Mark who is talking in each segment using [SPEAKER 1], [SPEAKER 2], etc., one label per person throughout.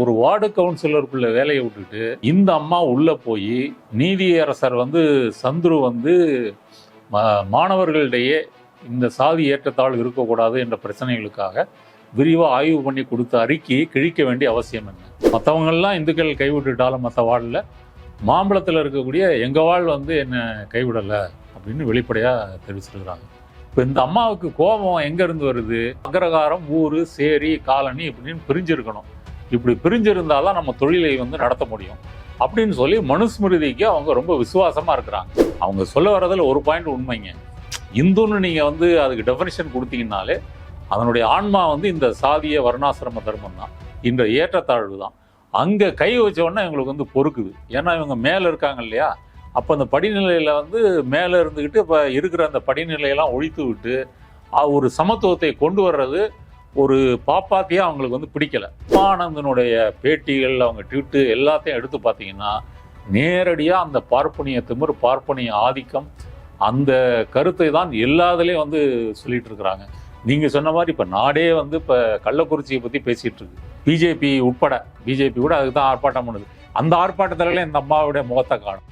[SPEAKER 1] ஒரு வார்டு கவுன்சிலருக்குள்ள வேலையை விட்டுட்டு இந்த அம்மா உள்ள போய் நீதியரசர் வந்து சந்துரு வந்து மாணவர்களிடையே இந்த சாதி ஏற்றத்தாழ் இருக்கக்கூடாது என்ற பிரச்சனைகளுக்காக விரிவாக ஆய்வு பண்ணி கொடுத்த அறிக்கையை கிழிக்க வேண்டிய அவசியம் என்ன? மற்றவங்கெல்லாம் இந்துக்கள் கைவிட்டுட்டாலும் மற்ற வார்டில் மாம்பழத்தில் இருக்கக்கூடிய எங்கள் வாழ் வந்து என்னை கைவிடலை அப்படின்னு வெளிப்படையாக தெரிவிச்சிருக்கிறாங்க. இப்போ இந்த அம்மாவுக்கு கோபம் எங்கேருந்து வருது? அக்ரகாரம் ஊர் சேரி காலனி இப்படின்னு பிரிஞ்சிருக்கணும். இப்படி பிரிஞ்சிருந்தாதான் நம்ம தொழிலை வந்து நடத்த முடியும். அப்படின்னு சொல்லி மனுஸ்மிருதிக்கு அவங்க ரொம்ப விசுவாசமாக இருக்கிறாங்க. அவங்க சொல்ல வர்றதில் ஒரு பாயிண்ட் உண்மைங்க. இந்துன்னு நீங்கள் வந்து அதுக்கு டெஃபினிஷன் கொடுத்தீங்கனாலே அதனுடைய ஆன்மா வந்து இந்த சாதிய வர்ணாசிரம தர்மம் தான் இந்த ஏற்றத்தாழ்வு தான். அங்கே கை வச்ச இவங்களுக்கு வந்து பொறுக்குது. ஏன்னா இவங்க மேலே இருக்காங்க இல்லையா? அப்போ அந்த படிநிலையில் வந்து மேலே இருந்துக்கிட்டு இப்போ இருக்கிற அந்த படிநிலையெல்லாம் ஒழித்து விட்டு ஒரு சமத்துவத்தை கொண்டு வர்றது ஒரு பாப்பாத்தையே அவங்களுக்கு வந்து பிடிக்கல. உமானந்தனுடைய பேட்டிகள் அவங்க ட்விட்டு எல்லாத்தையும் எடுத்து பார்த்தீங்கன்னா நேரடியாக அந்த பார்ப்பனிய திமிர் பார்ப்பனிய ஆதிக்கம் அந்த கருத்தை தான் எல்லாத்துலேயும் வந்து சொல்லிட்டு இருக்கிறாங்க. நீங்கள் சொன்ன மாதிரி இப்போ நாடே வந்து இப்போ கள்ளக்குறிச்சியை பற்றி பேசிகிட்டு இருக்கு. பிஜேபி உட்பட பிஜேபி கூட அதுக்கு தான் ஆர்ப்பாட்டம் பண்ணுது. அந்த ஆர்ப்பாட்டத்திலலாம் இந்த அம்மாவுடைய முகத்தை காணும்.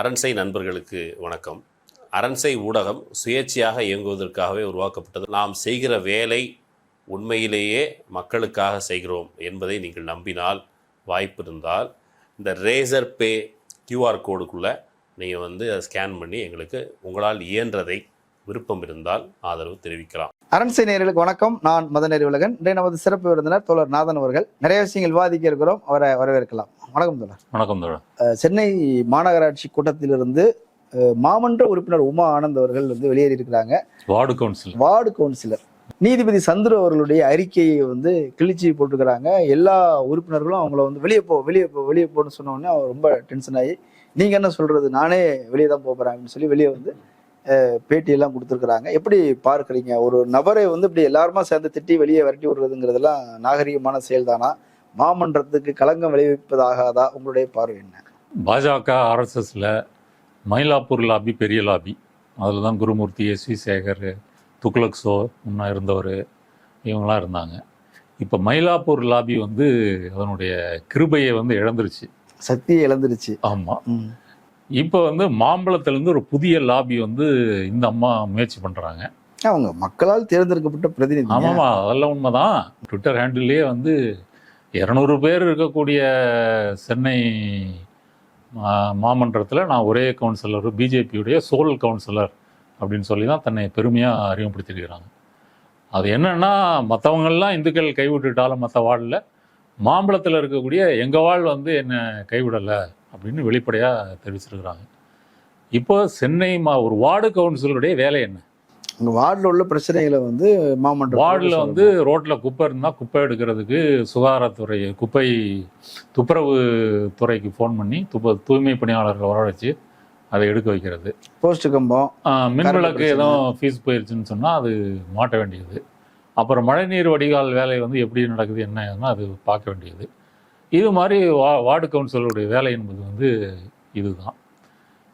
[SPEAKER 2] அரண்சை நண்பர்களுக்கு வணக்கம். அரண்சை ஊடகம் சுயேட்சையாக இயங்குவதற்காகவே உருவாக்கப்பட்டது. நாம் செய்கிற வேலை உண்மையிலேயே மக்களுக்காக செய்கிறோம் என்பதை நீங்கள் நம்பினால் வாய்ப்பு இருந்தால் இந்த ரேசர் பே கியூஆர் கோடுக்குள்ளே நீங்கள் வந்து அதை ஸ்கேன் பண்ணி எங்களுக்கு உங்களால் இயன்றதை விருப்பம் இருந்தால் ஆதரவு தெரிவிக்கலாம்.
[SPEAKER 3] அரண்சை நேயர்களுக்கு வணக்கம். நான் மதநேரி உலகன் இன்றைய நமது சிறப்பு விருந்தினர் தோழர் நாதன் அவர்கள். நிறைய விஷயங்கள் விவாதிக்க இருக்கிறோம். அவரை வரவேற்கலாம். வணக்கம் தோழர்.
[SPEAKER 1] வணக்கம் தோழர்.
[SPEAKER 3] சென்னை மாநகராட்சி கூட்டத்திலிருந்து மாமன்ற உறுப்பினர் உமா ஆனந்த் அவர்கள் வந்து வெளியேறி இருக்கிறாங்க
[SPEAKER 1] வார்டு கவுன்சில்
[SPEAKER 3] வார்டு கவுன்சிலர். நீதிபதி சந்துரு அவர்களுடைய அறிக்கையை வந்து கிழிச்சி போட்டுக்கிறாங்க எல்லா உறுப்பினர்களும் அவங்கள வந்து வெளியே போ வெளியே போ வெளியே போன்னு சொன்ன உடனே அவர் ரொம்ப டென்ஷன் ஆகி நீங்க என்ன சொல்றது? நானே வெளியே தான் போறேன் அப்படின்னு சொல்லி வெளியே வந்து பேட்டியெல்லாம் கொடுத்துருக்குறாங்க. எப்படி பார்க்குறீங்க? ஒரு நபரை வந்து இப்படி எல்லாருமா சேர்ந்து திட்டி வெளியே விரட்டி விடுறதுங்கிறதெல்லாம் நாகரிகமான செயல்தானா? மாமன்றத்துக்கு களங்கம் விளைவிப்பதாகாதா? உங்களுடைய பார்வை என்ன?
[SPEAKER 1] பாஜக ஆர்எஸ்எஸ்ல மயிலாப்பூர் லாபி பெரிய லாபி. அதில் தான் குருமூர்த்தி எஸ் வி சேகர் துக்ளக் சோ முன்னா இருந்தவர் இவங்களாம் இருந்தாங்க. இப்போ மயிலாப்பூர் லாபி வந்து அதனுடைய கிருபையை வந்து இழந்துருச்சு.
[SPEAKER 3] சக்தியை இழந்துருச்சு.
[SPEAKER 1] ஆமாம். இப்போ வந்து மாம்பழத்துலேருந்து ஒரு புதிய லாபி வந்து இந்த அம்மா முயற்சி பண்ணுறாங்க
[SPEAKER 3] அவங்க மக்களால் தேர்ந்தெடுக்கப்பட்ட பிரதிநிதி.
[SPEAKER 1] ஆமாம்மா அதெல்லாம் உண்மைதான். ட்விட்டர் ஹேண்டில்லே வந்து இரநூறு பேர் இருக்கக்கூடிய சென்னை மாமன்றத்தில் நான் ஒரே கவுன்சிலர் பிஜேபியுடைய சோல் கவுன்சிலர் அப்படின்னு சொல்லி தான் தன்னை பெருமையாக அறிமுகப்படுத்திருக்கிறாங்க அது என்னென்னா மற்றவங்கள்லாம் இந்துக்கள் கைவிட்டுட்டாலும் மற்ற வார்டில் மாம்பழத்தில் இருக்கக்கூடிய எங்கள் வாழ் வந்து என்னை கைவிடலை அப்படின்னு வெளிப்படையாக தெரிவிச்சிருக்கிறாங்க. இப்போ சென்னை மா ஒரு வார்டு கவுன்சிலருடைய வேலை என்ன?
[SPEAKER 3] வார்டில் உள்ள பிரச்சனைகளை வந்து மாமன்ற
[SPEAKER 1] வார்டில் வந்து ரோட்டில் குப்பை இருந்தால் குப்பை எடுக்கிறதுக்கு சுகாதாரத்துறை குப்பை துப்புரவு துறைக்கு ஃபோன் பண்ணி துப்ப தூய்மை பணியாளர்களை வர வச்சு அதை எடுக்க வைக்கிறது.
[SPEAKER 3] போஸ்ட் கம்பம்
[SPEAKER 1] ஆஹ் மின்
[SPEAKER 3] கரண்ட்
[SPEAKER 1] விளக்கு
[SPEAKER 3] பிரச்சனை.
[SPEAKER 1] எதுவும் ஃபீஸ் போயிருச்சுன்னு சொன்னால் அது மாட்ட வேண்டியது. அப்புறம் மழைநீர் வடிகால் வேலை வந்து எப்படி நடக்குது என்ன ஏதுன்னு அது பார்க்க வேண்டியது. இது மாதிரி வா வார்டு கவுன்சிலருடைய வேலை என்பது வந்து இதுதான்.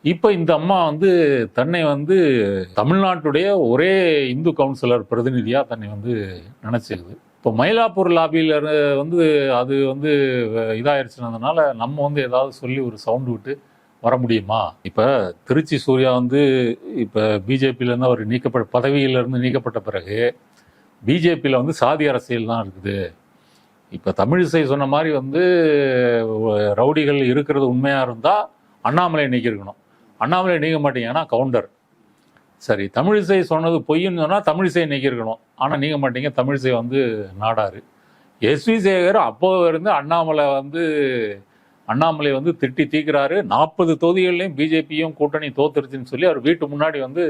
[SPEAKER 1] இப்போ இந்த அம்மா வந்து தன்னை வந்து தமிழ்நாட்டுடைய ஒரே இந்து கவுன்சிலர் பிரதிநிதியாக தன்னை வந்து நினச்சிக்குது. இப்போ மயிலாப்பூர் லாபியில் வந்து அது வந்து இதாகிடுச்சுனதுனால நம்ம வந்து ஏதாவது சொல்லி ஒரு சவுண்டு விட்டு வர முடியுமா? இப்போ திருச்சி சூர்யா வந்து இப்போ பிஜேபியிலேருந்து அவர் நீக்கப்பட்ட பதவியிலேருந்து நீக்கப்பட்ட பிறகு பிஜேபியில் வந்து சாதி அரசியல் தான் இருக்குது. இப்போ தமிழிசை சொன்ன மாதிரி வந்து ரவுடிகள் இருக்கிறது உண்மையாக இருந்தால் அண்ணாமலை நீக்கியிருக்கணும். அண்ணாமலை நீக்க மாட்டீங்கன்னா கவுண்டர். சரி தமிழிசை சொன்னது பொய்ன்னு சொன்னால் தமிழிசை நீக்கியிருக்கணும். ஆனால் நீங்க மாட்டீங்க. தமிழிசை வந்து நாடாரு. எஸ்வி சேகர் அப்போ இருந்து அண்ணாமலை வந்து அண்ணாமலை வந்து திட்டி தீக்கிறாரு. நாற்பது தொகுதிகள்லையும் பிஜேபியும் கூட்டணி தோத்துருச்சுன்னு சொல்லி அவர் வீட்டு முன்னாடி வந்து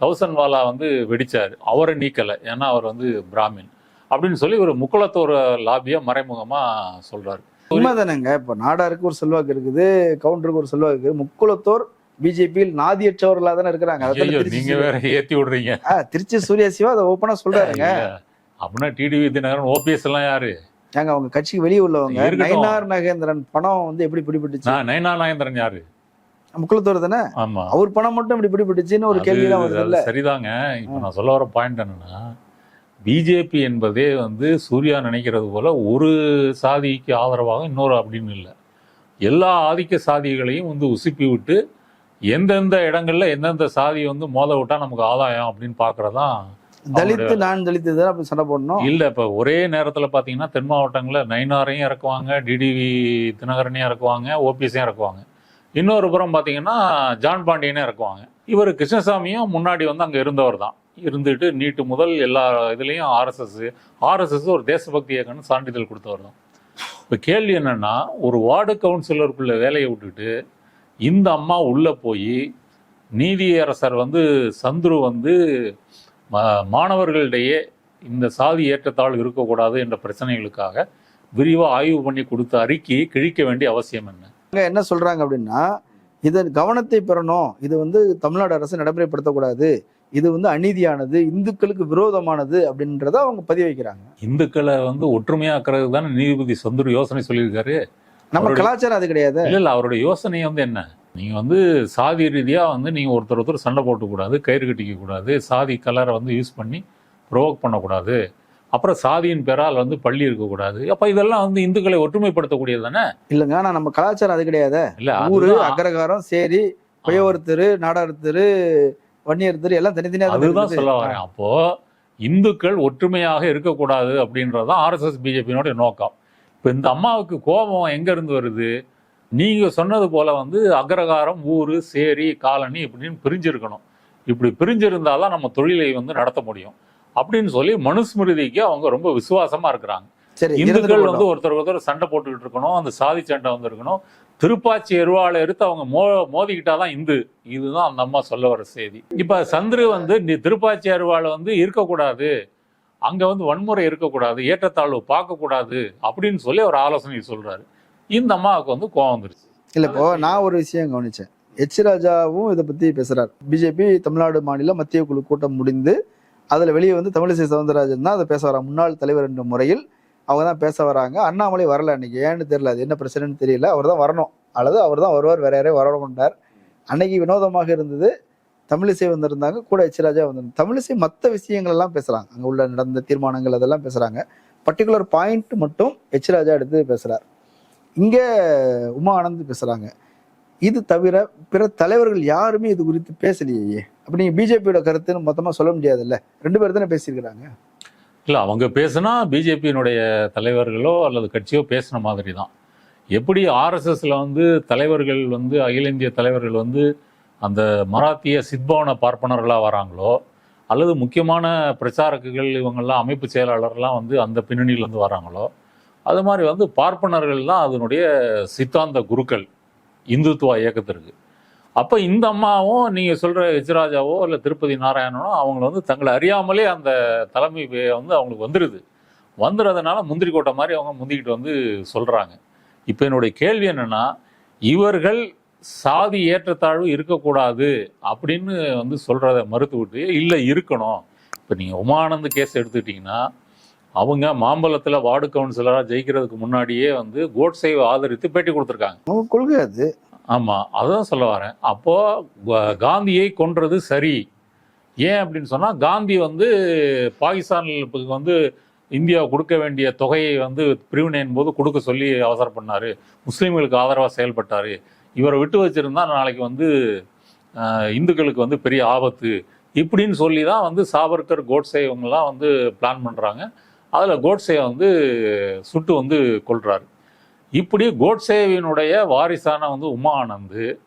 [SPEAKER 1] தௌசண்ட் வாலா வந்து வெடிச்சார். அவரை நீக்கலை. ஏன்னா அவர் வந்து பிராமின். அப்படின்னு சொல்லி ஒரு முக்குளத்தோர லாபியை மறைமுகமாக சொல்றாரு.
[SPEAKER 3] உண்மைதானங்க. இப்போ நாடாருக்கு ஒரு செல்வாக்கு இருக்குது கவுண்டருக்கு ஒரு செல்வாக்கு இருக்குது. முக்குளத்தோர் பிஜேபியில் நாதியற்றவர்களா தானே இருக்கிறாங்க.
[SPEAKER 1] நீங்க வேற ஏத்தி விடுறீங்க.
[SPEAKER 3] திருச்சி சூர்யா சிவா அதை ஓப்பனா சொல்றாருங்க.
[SPEAKER 1] அப்படின்னா டிடிவி தினகரன் ஓபிஎஸ் எல்லாம் யாரு?
[SPEAKER 3] ஏங்க அவங்க கட்சிக்கு வெளியே உள்ளவங்க. நயினார் நகேந்திரன் பணம் வந்து எப்படி பிடிபட்டுச்சு?
[SPEAKER 1] நான் நயனா நாயந்திரன் யாரு?
[SPEAKER 3] முக்குளத்தோர் தானே?
[SPEAKER 1] ஆமா.
[SPEAKER 3] அவர் பணம் மட்டும் இப்படி பிடிபட்டுச்சுன்னு ஒரு
[SPEAKER 1] அது-
[SPEAKER 3] கேள்விலாம் வருது
[SPEAKER 1] சரிதாங்க. இப்போ நான் சொல்ல வர பாயிண்ட் என்னன்னா பிஜேபி என்பதே வந்து சூர்யா நினைக்கிறது போல ஒரு சாதிக்கு ஆதரவாக இன்னொரு அப்படின்னு இல்லை. எல்லா ஆதிக்க சாதிகளையும் வந்து உசுப்பி விட்டு எந்தெந்த இடங்கள்ல எந்தெந்த சாதி வந்து மோத விட்டா நமக்கு ஆதாயம் அப்படின்னு பார்க்கறதான்
[SPEAKER 3] தலித்து நான் தலித்து தான் அப்படி சண்டை போடணும்.
[SPEAKER 1] இல்ல இப்ப ஒரே நேரத்துல பாத்தீங்கன்னா தென் மாவட்டங்கள்ல நயினாரையும் இறக்குவாங்க டிடிவி தினகரனையும் இறக்குவாங்க ஓபிஎஸையும் இறக்குவாங்க. இன்னொரு புறம் பாத்தீங்கன்னா ஜான் பாண்டியனையும் இறக்குவாங்க. இவர் கிருஷ்ணசாமியும் முன்னாடி வந்து அங்க இருந்தவர் தான். இருந்துட்டு நீட்டு முதல் எல்லா இதுலயும் ஆர்எஸ்எஸ் ஆர்எஸ்எஸ் ஒரு தேசபக்தி இயக்கம்னு சான்றிதழ் கொடுத்தவர் தான். இப்ப கேள்வி என்னன்னா ஒரு வார்டு கவுன்சிலருக்குள்ள வேலையை விட்டுட்டு இந்த அம்மா உள்ள போய் நீதியரசர் வந்து சந்துரு வந்து மாணவர்களிடையே இந்த சாதி ஏற்றத்தாழ் இருக்கக்கூடாது என்ற பிரச்சனைகளுக்காக விரிவாக ஆய்வு பண்ணி கொடுத்த அறிக்கையை கிழிக்க வேண்டிய அவசியம் என்ன?
[SPEAKER 3] அங்க என்ன சொல்றாங்க அப்படின்னா இதன் கவனத்தை பெறணும். இது வந்து தமிழ்நாடு அரசு நடைமுறைப்படுத்தக்கூடாது. இது வந்து அநீதியானது இந்துக்களுக்கு விரோதமானது அப்படின்றத அவங்க பதிவு வைக்கிறாங்க.
[SPEAKER 1] இந்துக்களை வந்து ஒற்றுமையாக்குறது தானே நீதிபதி சந்துரு யோசனை சொல்லியிருக்காரு.
[SPEAKER 3] நம்ம கலாச்சாரம் அது கிடையாது.
[SPEAKER 1] இல்ல இல்ல அவருடைய யோசனை வந்து என்ன? நீங்க வந்து சாதி ரீதியா வந்து நீங்க ஒருத்தர் ஒருத்தர் சண்டை போட்டுக்கூடாது கயிறு கட்டிக்க கூடாது சாதி கலரை வந்து யூஸ் பண்ணி ப்ரொவோக் பண்ணக்கூடாது. அப்புறம் சாதியின் பெயரால் வந்து பள்ளி இருக்கக்கூடாது. அப்ப இதெல்லாம் வந்து இந்துக்களை ஒற்றுமைப்படுத்தக்கூடியது தானே?
[SPEAKER 3] இல்லைங்க ஆனா நம்ம கலாச்சாரம் அது கிடையாது.
[SPEAKER 1] இல்ல
[SPEAKER 3] ஊரு அக்ரகாரம் சேரி குயவர் தெரு நாடார் தெரு வன்னியர் தெரு எல்லாம் தனித்தனியா தான்
[SPEAKER 1] அதுதான். சொல்ல வரேன். அப்போ இந்துக்கள் ஒற்றுமையாக இருக்கக்கூடாது அப்படின்றது தான் ஆர்எஸ்எஸ் பிஜேபியினுடைய நோக்கம். இப்போ இந்த அம்மாவுக்கு கோபம் எங்க இருந்து வருது? நீங்க சொன்னது போல வந்து அக்ரகாரம் ஊரு சேரி காலனி இப்படின்னு பிரிஞ்சிருக்கணும். இப்படி பிரிஞ்சிருந்தாதான் நம்ம தொழிலை வந்து நடத்த முடியும். அப்படின்னு சொல்லி மனுஸ்மிருதிக்கு அவங்க ரொம்ப விசுவாசமா இருக்கிறாங்க.
[SPEAKER 3] சரி
[SPEAKER 1] இந்துக்கள் வந்து. ஒருத்தர் ஒருத்தர் சண்டை போட்டுக்கிட்டு இருக்கணும் அந்த சாதி சண்டை வந்து இருக்கணும் திருப்பாச்சி எருவாளை எடுத்து அவங்க மோ மோதிக்கிட்டாதான் இந்து. இதுதான் அந்த அம்மா சொல்ல வர செய்தி. இப்ப சந்திரு வந்து நீ திருப்பாச்சி அருவாளை வந்து இருக்கக்கூடாது அங்க வந்து வன்முறை இருக்கக்கூடாது ஏற்றத்தாழ்வு பார்க்கக்கூடாது அப்படின்னு சொல்லி அவர் ஆலோசனை சொல்றாரு. இந்த அம்மாவுக்கு வந்து கோவம் வந்துருச்சு.
[SPEAKER 3] இல்ல இப்போ நான் ஒரு விஷயம் கவனிச்சேன். எச் ராஜாவும் இதை பத்தி பேசுறாரு. பிஜேபி தமிழ்நாடு மாநில மத்திய குழு கூட்டம் முடிந்து அதுல வெளியே வந்து தமிழிசை சவுந்தரராஜன் தான் அதை பேச வராங்க. முன்னாள் தலைவர் என்ற முறையில் அவங்க தான் பேச வராங்க. அண்ணாமலை வரல அன்னைக்கு. ஏன்னு தெரியல அது என்ன பிரச்சனைன்னு தெரியல. அவர் தான் வரணும். அல்லது அவர் தான் வருவார் வேற யாரையும் வரமாட்டார் அன்னைக்கு வினோதமாக இருந்தது தமிழிசை வந்திருந்தாங்க கூட எச்ராஜா வந்திருந்தாங்க. தமிழிசை மற்ற விஷயங்கள் எல்லாம் பேசுறாங்க. அங்க உள்ள நடந்த தீர்மானங்கள் அதெல்லாம் பேசுறாங்க. பர்டிகுலர் பாயிண்ட் மட்டும் எச்சராஜா எடுத்து பேசுறார். இங்க உமா ஆனந்த் பேசுறாங்க. இது தவிர பிற தலைவர்கள் யாருமே இது குறித்து பேசலையே. அப்படி நீங்க பிஜேபியோட கருத்துன்னு மொத்தமா சொல்ல முடியாதுல்ல? ரெண்டு பேர் தானே பேசியிருக்கிறாங்க.
[SPEAKER 1] இல்ல அவங்க பேசுனா பிஜேபியினுடைய தலைவர்களோ அல்லது கட்சியோ பேசின மாதிரி தான் எப்படி ஆர்எஸ்எஸ்ல வந்து தலைவர்கள் வந்து அகில இந்திய தலைவர்கள் வந்து அந்த மராத்திய சித்பவன பார்ப்பனர்களாக வராங்களோ அல்லது முக்கியமான பிரச்சாரக்குகள் இவங்கெல்லாம் அமைப்பு செயலாளர்லாம் வந்து அந்த பின்னணியிலேருந்து வராங்களோ அது மாதிரி வந்து பார்ப்பனர்கள் தான் அதனுடைய சித்தாந்த குருக்கள் இந்துத்துவ இயக்கத்திற்கு. அப்போ இந்த அம்மாவும் நீங்கள் சொல்கிற எச்ராஜாவோ இல்லை திருப்பதி நாராயணனோ அவங்கள வந்து தங்களை அறியாமலே அந்த தலைமை வந்து அவங்களுக்கு வந்துடுது வந்துடுறதுனால முந்திரி கோட்டை மாதிரி அவங்க முந்திக்கிட்டு வந்து சொல்கிறாங்க இப்போ என்னுடைய கேள்வி என்னென்னா இவர்கள் சாதி ஏற்றத்தாழ்வு இருக்கக்கூடாது அப்படின்னு வந்து சொல்கிறத மறுத்து விட்டு இல்லை இருக்கணும். இப்போ நீங்கள் உமானந்த் கேஸ் எடுத்துக்கிட்டிங்கன்னா அவங்க மாம்பழத்தில் வார்டு கவுன்சிலராக ஜெயிக்கிறதுக்கு முன்னாடியே வந்து கோட்ஸை ஆதரித்து பேட்டி கொடுத்துருக்காங்க.
[SPEAKER 3] அவங்க கொள்கை அது.
[SPEAKER 1] ஆமா அதான் சொல்ல வரேன். அப்போ கா- காந்தியை கொன்றது சரி. ஏன் அப்படின்னு சொன்னா காந்தி வந்து பாகிஸ்தானுக்கு வந்து இந்தியா கொடுக்க வேண்டிய தொகையை வந்து பிரிவினையின் போது கொடுக்க சொல்லி அவசரம் பண்ணாரு முஸ்லீம்களுக்கு ஆதரவா செயல்பட்டாரு. இவரை விட்டு வச்சிருந்தா நாளைக்கு வந்து இந்துக்களுக்கு வந்து பெரிய ஆபத்து இப்படின்னு சொல்லி தான் வந்து சாவர்கர் கோட்ஸே இவங்கெல்லாம் வந்து பிளான் பண்றாங்க. அதுல கோட்ஸே வந்து சுட்டு வந்து கொல்றாரு. இப்படி கோட்சேவினுடைய வாரிசான வந்து உமா ஆனந்த்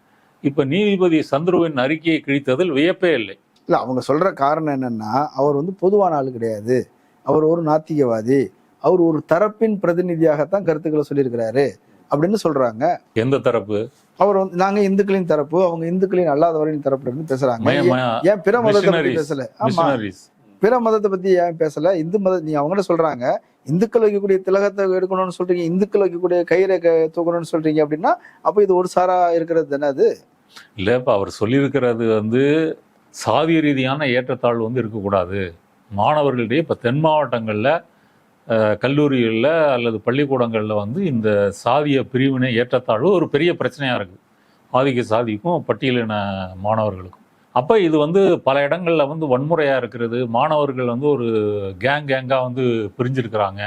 [SPEAKER 1] இப்ப நீதிபதி சந்துருவின் அறிக்கையை கிழித்ததில் வியப்பே இல்லை.
[SPEAKER 3] இல்ல அவங்க சொல்ற காரணம் என்னன்னா அவர் வந்து பொதுவான ஆள் கிடையாது. அவர் ஒரு நாத்திகவாதி. அவர் ஒரு தரப்பின் பிரதிநிதியாகத்தான் கருத்துக்களை சொல்லியிருக்கிறாரு. அப்படின்னு சொல்றாங்க.
[SPEAKER 1] எந்த தரப்பு?
[SPEAKER 3] அவர் வந்து நாங்க இந்துக்களின் தரப்பு அவங்க இந்துக்களின் அல்லாதவரின் தரப்புல இருந்து பேசுறாங்க. ஏன் பிற மதத்தை பத்தி. பேசல? ஆமா. பிற மதத்தை பத்தி ஏன் பேசல? இந்து மத நீ அவங்கள்ட்ட சொல்றாங்க இந்துக்கள் வைக்கக்கூடிய திலகத்தை எடுக்கணும்னு சொல்றீங்க இந்துக்கள் வைக்கக்கூடிய கயிறை தூக்கணும்னு சொல்றீங்க அப்படின்னா அப்ப இது ஒரு சாரா இருக்கிறது தானே அது?
[SPEAKER 1] இல்ல இப்ப அவர் சொல்லியிருக்கிறது வந்து சாதி ரீதியான ஏற்றத்தாழ்வு வந்து இருக்கக்கூடாது. மாணவர்களிடையே இப்ப தென் மாவட்டங்கள்ல கல்லூரிகள்ல அல்லது பள்ளிக்கூடங்கள்ல வந்து இந்த சாதிய பிரிவினை ஏற்றத்தாழ்வு ஒரு பெரிய பிரச்சனையா இருக்கு. ஆதிக்க சாதிக்கும் பட்டியலின மாணவர்களுக்கும். அப்போ இது வந்து பல இடங்கள்ல வந்து வன்முறையா இருக்கிறது. மாணவர்கள் வந்து ஒரு கேங் கேங்கா வந்து பிரிஞ்சிருக்கிறாங்க.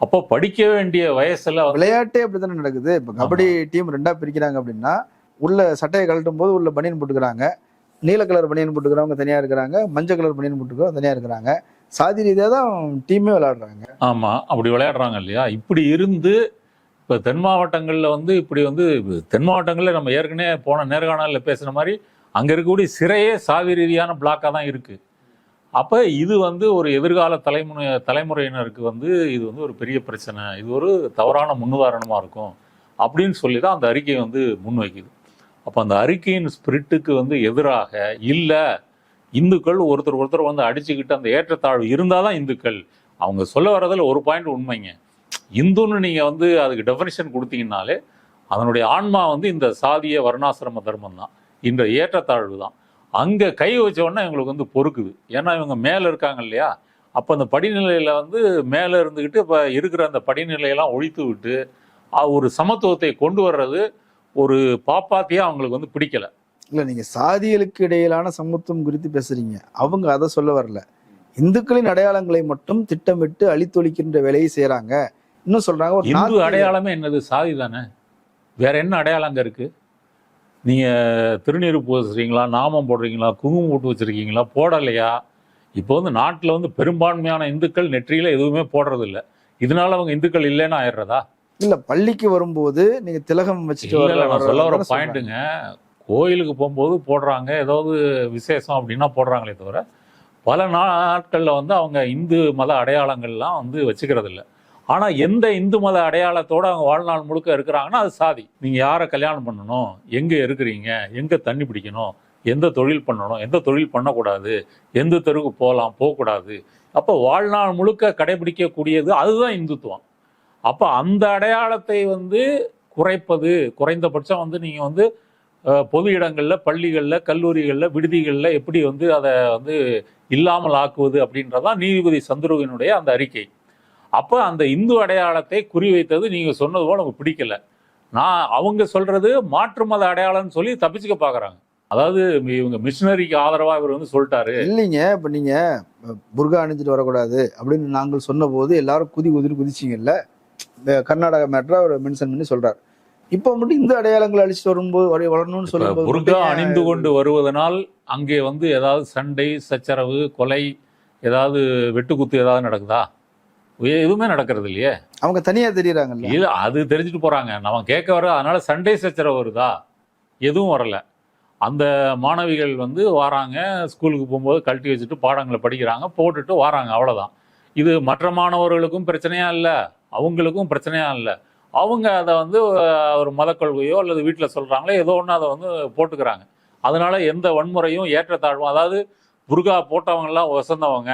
[SPEAKER 1] அப்போ படிக்க வேண்டிய வயசுல
[SPEAKER 3] விளையாட்டே அப்படித்தானே நடக்குது. இப்ப கபடி டீம் ரெண்டா பிரிக்கிறாங்க அப்படின்னா உள்ள சட்டையை கழட்டும் போது உள்ள பனியன் போட்டுக்கிறாங்க. நீல கலர் பனியன் போட்டுக்கிறவங்க தனியா இருக்கிறாங்க. மஞ்சள் கலர் பனியன் போட்டுக்கிறவங்க தனியா இருக்கிறாங்க. சாதி ரீதியாக தான் டீமே விளையாடுறாங்க.
[SPEAKER 1] ஆமாம் அப்படி விளையாடுறாங்க இல்லையா? இப்படி இருந்து இப்போ தென் மாவட்டங்களில் வந்து இப்படி வந்து தென் மாவட்டங்களில் நம்ம ஏற்கனவே போன நேர்காணலில் பேசுகிற மாதிரி அங்கே இருக்கக்கூடிய சிறையே சாதி ரீதியான பிளாக்காக தான் இருக்குது அப்போ இது வந்து ஒரு எதிர்கால தலைமுறை தலைமுறையினருக்கு வந்து இது வந்து ஒரு பெரிய பிரச்சனை. இது ஒரு தவறான முன்னுதாரணமாக இருக்கும் அப்படின்னு சொல்லி தான் அந்த அறிக்கை வந்து முன்வைக்குது. அப்போ அந்த அறிக்கையின் ஸ்பிரிட்டுக்கு வந்து எதிராக இல்லை இந்துக்கள் ஒருத்தர் ஒருத்தர் வந்து அடிச்சுக்கிட்டு அந்த ஏற்றத்தாழ்வு இருந்தால் தான் இந்துக்கள். அவங்க சொல்ல வர்றதில் ஒரு பாயிண்ட் உண்மைங்க. இந்துன்னு நீங்கள் வந்து அதுக்கு டெஃபினிஷன் கொடுத்தீங்கனாலே அதனுடைய ஆன்மா வந்து இந்த சாதிய வர்ணாசிரம தர்மம் தான் இந்த ஏற்றத்தாழ்வு தான் அங்கே கை வச்ச இவங்களுக்கு வந்து பொறுக்குது. ஏன்னா இவங்க மேலே இருக்காங்க இல்லையா? அப்போ அந்த படிநிலையில் வந்து மேலே இருந்துக்கிட்டு இப்போ இருக்கிற அந்த படிநிலையெல்லாம் ஒழித்து விட்டு ஒரு சமத்துவத்தை கொண்டு வர்றது ஒரு பாப்பாத்தியாக அவங்களுக்கு வந்து பிடிக்கல.
[SPEAKER 3] இல்ல நீங்க சாதிகளுக்கு இடையிலான சமத்துவம் குறித்து பேசுறீங்க. அவங்க அதை சொல்ல வரல. இந்துக்களின் அடையாளங்களை மட்டும் திட்டமிட்டு அழித்தொழிக்கின்ற வேலையை செய்யறாங்க இன்னும் சொல்றாங்க ஒரு
[SPEAKER 1] இந்து அடையாளமே என்னது? சாதி தானே. வேற என்ன அடையாளம் அங்க இருக்கு? நீங்க திருநீர் பூசுறீங்களா நாமம் போடுறீங்களா குங்குமம் போட்டு வச்சிருக்கீங்களா போடலையா? இப்போ வந்து நாட்டில் வந்து பெரும்பான்மையான இந்துக்கள் நெற்றியில எதுவுமே போடுறது இல்ல இதனால அவங்க இந்துக்கள் இல்லைன்னு ஆயிடுறதா?
[SPEAKER 3] இல்ல பள்ளிக்கு வரும்போது நீங்க திலகம் வச்சுட்டு
[SPEAKER 1] சொல்ல வர. பாயிண்ட்டுங்க கோயிலுக்கு போகும்போது போடுறாங்க. ஏதாவது விசேஷம் அப்படின்னா போடுறாங்களே தவிர பல நாட்களில் வந்து அவங்க இந்து மத அடையாளங்கள்லாம் வந்து வச்சுக்கிறது ஆனால் எந்த இந்து மத அடையாளத்தோடு அவங்க வாழ்நாள் முழுக்க இருக்கிறாங்கன்னா அது சாதி. நீங்கள் யாரை கல்யாணம் பண்ணணும்? எங்கே இருக்கிறீங்க? எங்கே தண்ணி பிடிக்கணும்? எந்த தொழில் பண்ணணும்? எந்த தொழில் பண்ணக்கூடாது? எந்த தெருவுக்கு போகலாம்? போகக்கூடாது. அப்போ வாழ்நாள் முழுக்க கடைபிடிக்கக்கூடியது அதுதான் இந்துத்துவம். அப்போ அந்த அடையாளத்தை வந்து குறைப்பது குறைந்தபட்சம் வந்து நீங்கள் வந்து பொது இடங்களில் பள்ளிகளில் கல்லூரிகளில் விடுதிகளில் எப்படி வந்து அதை வந்து இல்லாமல் ஆக்குவது அப்படின்றதான் நீதிபதி சந்துருவினுடைய அந்த அறிக்கை. அப்போ அந்த இந்து அடையாளத்தை குறிவைத்தது நீங்கள் சொன்னது போல் நமக்கு பிடிக்கல. நான் அவங்க சொல்கிறது மாற்று மத அடையாளம்னு சொல்லி தப்பிச்சுக்க பார்க்குறாங்க அதாவது இவங்க மிஷினரிக்கு ஆதரவாக இவர் வந்து சொல்லிட்டாரு.
[SPEAKER 3] இல்லைங்க இப்போ நீங்கள் அஹ், புர்கா அணிஞ்சிட்டு வரக்கூடாது அப்படின்னு நாங்கள் சொன்னபோது எல்லாரும் குதி குதின்னு குதிச்சிங்கல்ல. இந்த கர்நாடக மேட்டரை அவர் மென்ஷன் பண்ணி சொல்கிறார் இப்போ மட்டும் இந்த அடையாளங்களை அழிச்சிட்டு வரும்போது வர- வரணும்னு
[SPEAKER 1] இப்ப
[SPEAKER 3] சொல்லும்போது
[SPEAKER 1] புர்கா அணிந்து கொண்டு வருவதனால் அங்கே வந்து ஏதாவது சண்டை சச்சரவு கொலை ஏதாவது வெட்டுக்குத்து ஏதாவது நடக்குதா? எதுவுமே நடக்கிறது இல்லையே.
[SPEAKER 3] அவங்க தனியா தெரியறாங்கல்ல.
[SPEAKER 1] இல்ல அது தெரிஞ்சுட்டு போறாங்க. நம்ம கேட்க வர அதனால சண்டை சச்சரவு வருதா? எதுவும் வரல. அந்த மாணவிகள் வந்து வராங்க. ஸ்கூலுக்கு போகும்போது கழட்டி வச்சுட்டு பாடங்களை படிக்கிறாங்க. போட்டுட்டு வராங்க. அவ்வளவுதான். இது மற்ற மாணவர்களுக்கும் பிரச்சனையா இல்லை. அவங்களுக்கும் பிரச்சனையா இல்லை. அவங்க அதை வந்து ஒரு மதக்கொள்கையோ அல்லது வீட்டில் சொல்கிறாங்களோ ஏதோ ஒன்று அதை வந்து போட்டுக்கிறாங்க. அதனால எந்த வன்முறையும் ஏற்றத்தாழ்வும் அதாவது புர்கா போட்டவங்கெல்லாம் வசந்தவங்க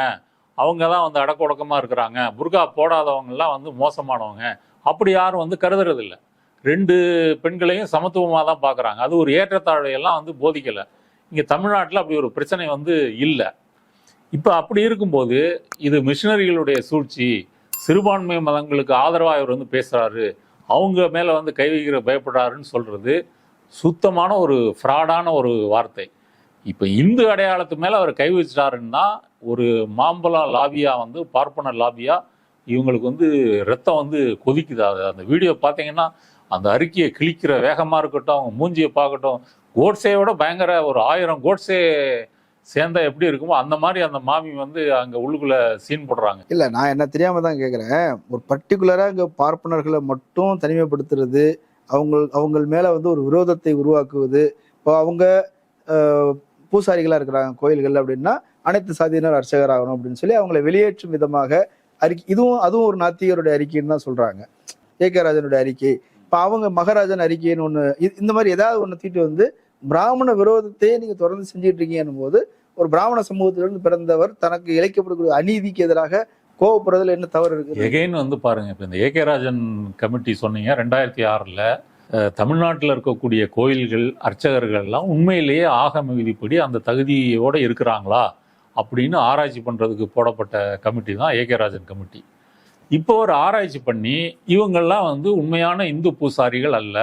[SPEAKER 1] அவங்க தான் வந்து அடக்க இருக்கிறாங்க. புர்கா போடாதவங்கெல்லாம் வந்து மோசமானவங்க. அப்படி யாரும் வந்து கருதுறதில்ல. ரெண்டு பெண்களையும் சமத்துவமாக தான் பார்க்குறாங்க அது ஒரு ஏற்றத்தாழ்வையெல்லாம் வந்து போதிக்கலை. இங்கே தமிழ்நாட்டில் அப்படி ஒரு பிரச்சனை வந்து இல்லை. இப்போ அப்படி இருக்கும்போது இது மிஷினரிகளுடைய சூழ்ச்சி சிறுபான்மை மதங்களுக்கு ஆதரவாக இவர் வந்து பேசுகிறாரு அவங்க மேலே வந்து கை வைக்கிற பயப்படுறாருன்னு சொல்கிறது சுத்தமான ஒரு ஃப்ராடான ஒரு வார்த்தை. இப்போ இந்து அடையாளத்து மேலே அவர் கை வச்சிட்டாருன்னா ஒரு மாம்பழம் லாபியா வந்து பார்ப்பன லாபியா இவங்களுக்கு வந்து ரத்தம் வந்து கொதிக்குது. அது அந்த வீடியோ பார்த்தீங்கன்னா அந்த அறிக்கையை கிழிக்கிற வேகமாக இருக்கட்டும் அவங்க மூஞ்சியை பார்க்கட்டும் கோட்ஸேயோட பயங்கர ஒரு ஆயிரம் கோட்ஸே சேர்ந்தா எப்படி இருக்குமோ அந்த மாதிரி அந்த மாமி வந்து அங்கே உள்ளுக்குள்ள சீன் போடுறாங்க.
[SPEAKER 3] இல்லை நான் என்ன தெரியாமல் தான் கேட்குறேன் ஒரு பர்டிகுலராக இங்கே பார்ப்பனர்களை மட்டும் தனிமைப்படுத்துறது அவங்க அவங்க மேலே வந்து ஒரு விரோதத்தை உருவாக்குவது. இப்போ அவங்க பூசாரிகளாக இருக்கிறாங்க கோயில்கள் அப்படின்னா அனைத்து சாதியினர் அர்ச்சகர் ஆகணும் அப்படின்னு சொல்லி அவங்களை வெளியேற்றும் விதமாக அறிக்கை இதுவும் அதுவும் ஒரு நாத்திகருடைய அறிக்கைன்னு தான் சொல்கிறாங்க ஏ கே ராஜனுடைய அறிக்கை. இப்போ அவங்க மகராஜன் அறிக்கைன்னு ஒன்று இந்த மாதிரி ஏதாவது ஒன்று தீட்டு வந்து பிராமண விரோதத்தையே நீங்க தொடர்ந்து செஞ்சுட்டு இருக்கீங்கன்னும் போது ஒரு பிராமண சமூகத்திலிருந்து பிறந்தவர் தனக்கு இழைக்கப்படக்கூடிய அநீதிக்கு எதிராக கோவப்படுறதுல என்ன தவறு இருக்கு
[SPEAKER 1] எகைன் வந்து பாருங்க இப்போ இந்த ஏகே ராஜன் கமிட்டி சொன்னீங்க ரெண்டாயிரத்தி ஆறில் தமிழ்நாட்டில் இருக்கக்கூடிய கோயில்கள் அர்ச்சகர்கள்லாம் உண்மையிலேயே ஆகம விதிப்படி அந்த தகுதியோடு இருக்கிறாங்களா? அப்படின்னு ஆராய்ச்சி பண்ணுறதுக்கு போடப்பட்ட கமிட்டி தான் ஏகே ராஜன் கமிட்டி. இப்போ ஒரு ஆராய்ச்சி பண்ணி இவங்கள்லாம் வந்து உண்மையான இந்து பூசாரிகள் அல்ல.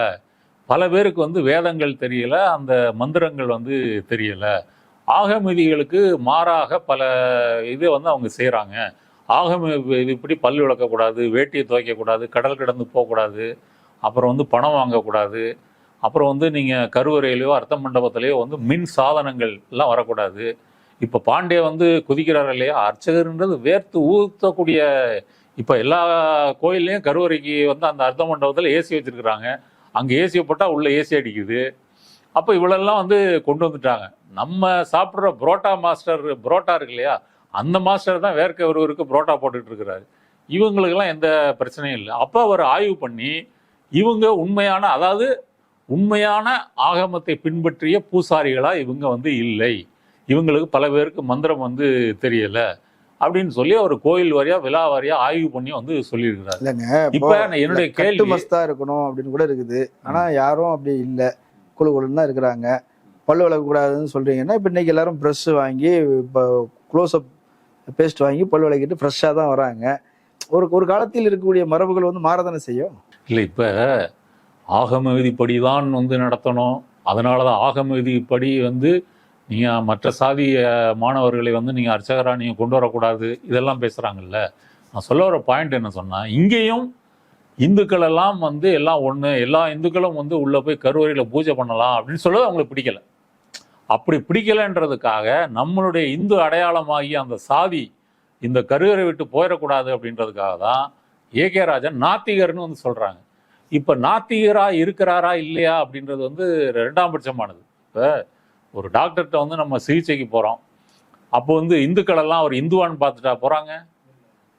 [SPEAKER 1] பல பேருக்கு வந்து வேதங்கள் தெரியல அந்த மந்திரங்கள் வந்து தெரியல. ஆகமிதிகளுக்கு மாறாக பல இது வந்து அவங்க செய்கிறாங்க ஆகம இது இப்படி பல் விளக்கக்கூடாது வேட்டியை துவைக்கக்கூடாது கடல் கடந்து போகக்கூடாது அப்புறம் வந்து பணம் வாங்கக்கூடாது அப்புறம் வந்து நீங்கள் கருவறையிலையோ அர்த்த மண்டபத்திலையோ வந்து மின் சாதனங்கள் எல்லாம் வரக்கூடாது. இப்போ பாண்டிய வந்து குதிக்கிறார் இல்லையா? அர்ச்சகர்ன்றது வேர்த்து ஊற்றக்கூடிய இப்போ எல்லா கோயில்லையும் கருவறைக்கு வந்து அந்த அர்த்த மண்டபத்தில் ஏசி வச்சிருக்கிறாங்க. அங்கே ஏசி போட்டால் உள்ளே ஏசி அடிக்குது. அப்போ இவ்வளோலாம் வந்து கொண்டு வந்துட்டாங்க. நம்ம சாப்பிட்ற புரோட்டா மாஸ்டர் புரோட்டா இருக்கு இல்லையா? அந்த மாஸ்டர் தான் வேர்க்க ஒருவருக்கு புரோட்டா போட்டுட்டு இருக்கிறாரு. இவங்களுக்கெல்லாம் எந்த பிரச்சனையும் இல்லை. அப்போ அவர் ஆய்வு பண்ணி இவங்க உண்மையான அதாவது உண்மையான ஆகமத்தை பின்பற்றிய பூசாரிகளாக இவங்க வந்து இல்லை. இவங்களுக்கு பல பேருக்கு மந்திரம் வந்து தெரியலை. அப்படின்னு சொல்லி அவர் கோயில் வாரியா விழா வாரியா ஆய்வு பண்ணி வந்து சொல்லியிருக்கிறாரு.
[SPEAKER 3] இல்லைங்க
[SPEAKER 1] இப்ப என்னுடைய கேள்வி
[SPEAKER 3] மஸ்தா இருக்கணும் அப்படின்னு கூட இருக்குது. ஆனா யாரும் அப்படி இல்லை. குழு குழுன்னு தான் இருக்கிறாங்க. பல்லு விளக்க கூடாதுன்னு சொல்றீங்கன்னா இப்போ இன்னைக்கு எல்லாரும் ப்ரெஷ் வாங்கி இப்போ க்ளோஸ்அப் பேஸ்ட் வாங்கி பல்லு விளக்கிட்டு ஃப்ரெஷ்ஷாக தான் வராங்க. ஒரு ஒரு காலத்தில் இருக்கக்கூடிய மரபுகள் வந்து மாறதானே செய்யும்?
[SPEAKER 1] இல்லை இப்போ ஆகம விதிப்படி தான் வந்து நடத்தணும். அதனால தான் ஆகம விதிப்படி வந்து நீங்கள் மற்ற சாதி மாணவர்களை வந்து நீங்கள் அர்ச்சகராக நீங்கள் கொண்டு வரக்கூடாது இதெல்லாம் பேசுகிறாங்கல்ல நான் சொல்ல வர பாயிண்ட் என்ன சொன்னால் இங்கேயும் இந்துக்கள் எல்லாம் வந்து எல்லாம் ஒன்று எல்லா இந்துக்களும் வந்து உள்ளே போய் கருவறையில் பூஜை பண்ணலாம் அப்படின்னு சொல்ல அவங்களுக்கு பிடிக்கல. அப்படி பிடிக்கலைன்றதுக்காக நம்மளுடைய இந்து அடையாளமாகிய அந்த சாதி இந்த கருவறை விட்டு போயிடக்கூடாது அப்படின்றதுக்காக தான் ஏ கே ராஜன் நாத்திகர்னு வந்து சொல்கிறாங்க இப்போ நாத்திகராக இருக்கிறாரா இல்லையா அப்படின்றது வந்து ரெண்டாம் பட்சமானது. இப்போ ஒரு டாக்டர்கிட்ட வந்து நம்ம சிகிச்சைக்கு போறோம். அப்போ வந்து இந்துக்கள் எல்லாம் அவர் இந்துவான்னு பார்த்துட்டா போறாங்க?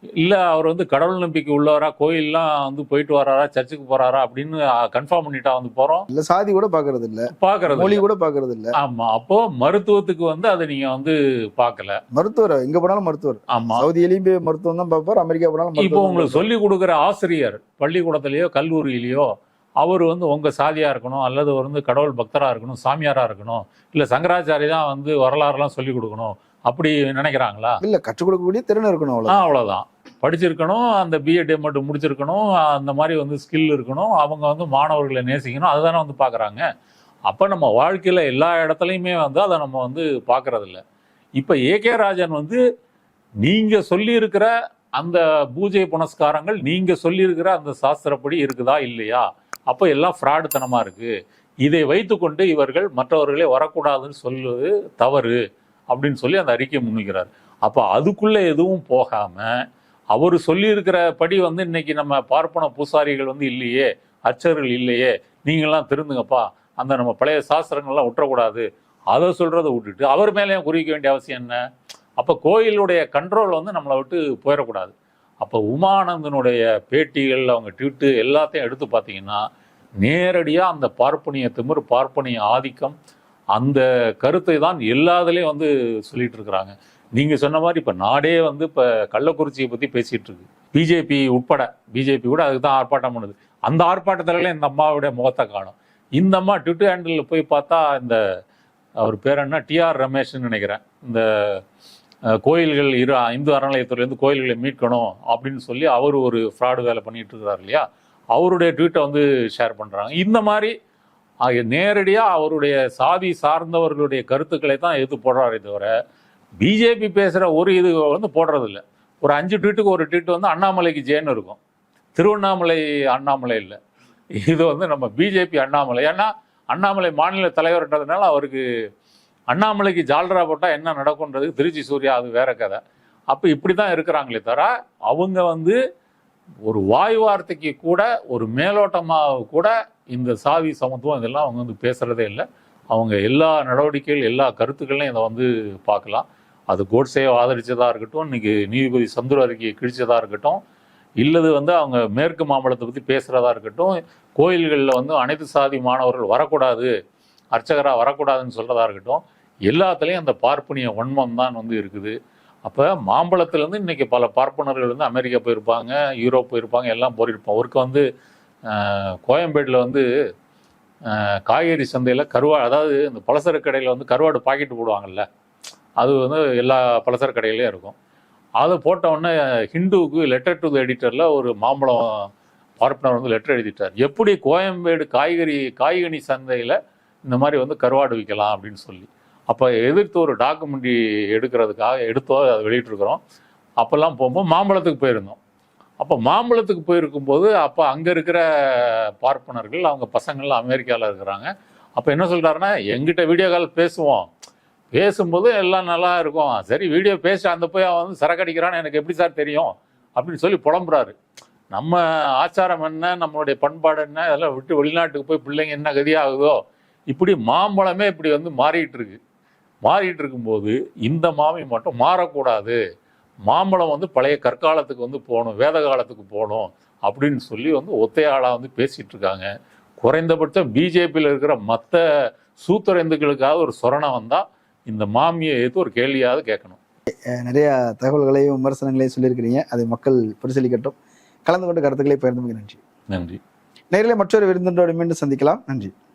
[SPEAKER 1] இல்ல அவர் வந்து கடவுள் நம்பிக்கை உள்ளவரா கோயில்லாம் வந்து போயிட்டு வராரா சர்ச்சுக்கு போறாரா அப்படின்னு கன்ஃபார்ம் பண்ணிட்டா வந்து போறோம்.
[SPEAKER 3] இல்ல சாதி கூட பாக்குறது இல்ல
[SPEAKER 1] பாக்குறது
[SPEAKER 3] மொழி. கூட பாக்குறது இல்ல
[SPEAKER 1] ஆமா அப்போ மருத்துவத்துக்கு வந்து அதை நீங்க வந்து பார்க்கல
[SPEAKER 3] மருத்துவர் எங்க போனாலும் மருத்துவர்.
[SPEAKER 1] ஆமா.
[SPEAKER 3] சவுதியிலயும் போய் மருத்துவம் தான் பார்ப்பார் அமெரிக்கா போனாலும்
[SPEAKER 1] இப்போ உங்களுக்கு சொல்லி கொடுக்குற ஆசிரியர் பள்ளிக்கூடத்திலேயோ கல்லூரியிலேயோ அவர் வந்து உங்க சாதியா இருக்கணும் அல்லது வந்து கடவுள் பக்தரா இருக்கணும் சாமியாரா இருக்கணும் இல்ல சங்கராச்சாரி தான் வந்து வரலாறுலாம் சொல்லி கொடுக்கணும் அப்படி நினைக்கிறாங்களா.
[SPEAKER 3] இல்ல கற்றுக் கொடுக்கக்கூடிய திறன் இருக்கணும்
[SPEAKER 1] ஆ
[SPEAKER 3] அவ்வளவு
[SPEAKER 1] அவ்வளவுதான். படிச்சிருக்கணும் அந்த பிஎட் மட்டும் முடிச்சிருக்கணும் அந்த மாதிரி வந்து ஸ்கில் இருக்கணும் அவங்க வந்து மாணவர்களை நேசிக்கணும் அதுதானே வந்து பார்க்குறாங்க அப்போ நம்ம வாழ்க்கையில் எல்லா இடத்துலையுமே வந்து அதை நம்ம வந்து பார்க்கறதில்ல இப்போ ஏகே ராஜன் வந்து நீங்கள் சொல்லியிருக்கிற அந்த பூஜை புனஸ்காரங்கள் நீங்கள் சொல்லியிருக்கிற அந்த சாஸ்திரப்படி இருக்குதா இல்லையா? அப்போ எல்லாம் ஃப்ராடுத்தனமாக இருக்குது இதை வைத்துக்கொண்டு இவர்கள் மற்றவர்களே வரக்கூடாதுன்னு சொல்லுவது தவறு அப்படின்னு சொல்லி அந்த அறிக்கை முன்வைக்கிறார். அப்போ அதுக்குள்ளே எதுவும் போகாமல் அவர் சொல்லியிருக்கிற படி வந்து இன்னைக்கு நம்ம பார்ப்பன பூசாரிகள் வந்து இல்லையே அச்சர்கள் இல்லையே நீங்களாம் திருந்துங்கப்பா அந்த நம்ம பழைய சாஸ்திரங்கள்லாம் விட்டுறக்கூடாது அதை சொல்கிறத விட்டுட்டு அவர் மேலேயும் குறிக்க வேண்டிய அவசியம் என்ன? அப்போ கோயிலுடைய கண்ட்ரோல் வந்து நம்மளை விட்டு போயிடக்கூடாது. அப்போ உமானந்தனுடைய பேட்டிகள் அவங்க ட்விட்டு எல்லாத்தையும் எடுத்து பார்த்தீங்கன்னா நேரடியாக அந்த பார்ப்பனிய திமிர் பார்ப்பனிய ஆதிக்கம் அந்த கருத்தை தான் எல்லாத்துலேயும் வந்து சொல்லிட்டு இருக்கிறாங்க. நீங்கள் சொன்ன மாதிரி இப்போ நாடே வந்து இப்போ கள்ளக்குறிச்சியை பற்றி பேசிகிட்டு இருக்கு. பிஜேபி உட்பட பிஜேபி கூட அதுக்கு தான் ஆர்ப்பாட்டம் பண்ணுது. அந்த ஆர்ப்பாட்டத்துல இந்த அம்மாவுடைய முகத்தை காணும். இந்த அம்மா ட்விட்டர் ஹேண்டில் போய் பார்த்தா இந்த அவர் பேர் என்ன? டிஆர் ரமேஷ்னு நினைக்கிறேன். இந்த கோயில்கள் இரு இந்து அறநிலையத்துறையிலேருந்து கோயில்களை மீட்கணும் அப்படின்னு சொல்லி அவர் ஒரு ஃப்ராடு வேலை பண்ணிட்டு இருக்கிறார் இல்லையா? அவருடைய ட்வீட்டை வந்து ஷேர் பண்ணுறாங்க இந்த மாதிரி ஆகிய நேரடியாக அவருடைய சாதி சார்ந்தவர்களுடைய கருத்துக்களை தான் எதிர்த்து போடுறாரே தவிர பிஜேபி பேசுகிற ஒரு இது வந்து போடுறதில்ல. ஒரு அஞ்சு ட்வீட்டுக்கு ஒரு ட்வீட் வந்து அண்ணாமலைக்கு ஜேன்னு இருக்கும். திருவண்ணாமலை அண்ணாமலை இல்லை. இது வந்து நம்ம பிஜேபி அண்ணாமலை. ஏன்னா அண்ணாமலை மாநில தலைவர்ன்றதுனால அவருக்கு அண்ணாமலைக்கு ஜால்ரா போட்டால் என்ன நடக்கும்ன்றது திருச்சி சூர்யா அது வேற கதை. அப்போ இப்படி தான் இருக்கிறாங்களே தவிர அவங்க வந்து ஒரு வாய் வார்த்தைக்கு கூட ஒரு மேலோட்டமாக கூட இந்த சாதி சமத்துவம் இதெல்லாம் அவங்க வந்து பேசுகிறதே இல்லை. அவங்க எல்லா நடவடிக்கைகள் எல்லா கருத்துக்களையும் இதை வந்து பார்க்கலாம். அது கோட்ஸே ஆதரித்ததாக இருக்கட்டும் இன்னைக்கு நீதிபதி சந்துரு அறிக்கையை கிழிச்சதாக இருக்கட்டும் இல்லது வந்து அவங்க மேற்கு மாம்பழத்தை பற்றி பேசுகிறதா இருக்கட்டும் கோயில்களில் வந்து அனைத்து சாதி மாணவர்கள் வரக்கூடாது அர்ச்சகராக வரக்கூடாதுன்னு சொல்கிறதா இருக்கட்டும் எல்லாத்துலேயும் அந்த பார்ப்பனிய வன்மம் தான் வந்து இருக்குது. அப்போ மாம்பழத்துலேருந்து இன்னைக்கு பல பார்ப்பனர்கள் வந்து அமெரிக்கா போயிருப்பாங்க யூரோப் போயிருப்பாங்க எல்லாம் போயிருப்பாங்க அவருக்கு வந்து கோயம்பேட்டில் வந்து காய்கறி சந்தையில் கருவா அதாவது இந்த பலசர கடையில் வந்து கருவாடு பாக்கெட்டு போடுவாங்கல்ல. அது வந்து எல்லா பலசர கடையிலையும் இருக்கும். அதை போட்டவுடனே ஹிந்துவுக்கு லெட்டர் டு த எடிட்டரில் ஒரு மாம்பழம் பார்ப்பனர் வந்து லெட்டர் எழுதிட்டார். எப்படி கோயம்பேடு காய்கறி காய்கனி சந்தையில் இந்த மாதிரி வந்து கருவாடு விற்கலாம் அப்படின்னு சொல்லி. அப்போ எதிர்த்து ஒரு டாக்குமெண்ட்ரி எடுக்கிறதுக்காக எடுத்தோ அதை வெளியிட்டிருக்கிறோம். அப்போல்லாம் போகும்போது மாம்பழத்துக்கு போயிருந்தோம். அப்போ மாம்பழத்துக்கு போயிருக்கும்போது அப்போ அங்கே இருக்கிற பார்ப்பனர்கள் அவங்க பசங்கள்லாம் அமெரிக்காவில் இருக்கிறாங்க. அப்போ என்ன சொல்கிறாருன்னா எங்கிட்ட வீடியோ கால் பேசுவோம். பேசும்போது எல்லாம் நல்லா இருக்கும். சரி வீடியோ பேசி அந்த போய் அவன் வந்து சரக்கடிக்கிறான்னு எனக்கு எப்படி சார் தெரியும்? அப்படின்னு சொல்லி புலம்புறாரு. நம்ம ஆச்சாரம் என்ன நம்மளுடைய பண்பாடு என்ன இதெல்லாம் விட்டு வெளிநாட்டுக்கு போய் பிள்ளைங்க என்ன கதியாகுதோ இப்படி மாம்பழமே இப்படி வந்து மாறிட்டு இருக்கு. மாறிட்டு இருக்கும்போது இந்த மாமி மட்டும் மாறக்கூடாது. மாம்பழம் வந்து பழைய கற்காலத்துக்கு வந்து போகணும் வேத காலத்துக்கு போகணும் அப்படின்னு சொல்லி வந்து ஒத்தையாளாக வந்து பேசிட்டு இருக்காங்க குறைந்தபட்சம் பிஜேபியில் இருக்கிற மற்ற சூத்திரந்துக்களுக்காக ஒரு சொரணம் வந்தால் இந்த மாமியை எதிர்த்து ஒரு கேள்வியாவது கேட்கணும்.
[SPEAKER 3] நிறைய தகவல்களையும் விமர்சனங்களையும் சொல்லியிருக்கிறீங்க. அதை மக்கள் பரிசீலிக்கட்டும். கலந்து கொண்டு கருத்துக்களை பகிர்ந்து நன்றி.
[SPEAKER 1] நன்றி.
[SPEAKER 3] நேரிலே மற்றொரு விருந்தினரோடு மீண்டும் சந்திக்கலாம். நன்றி.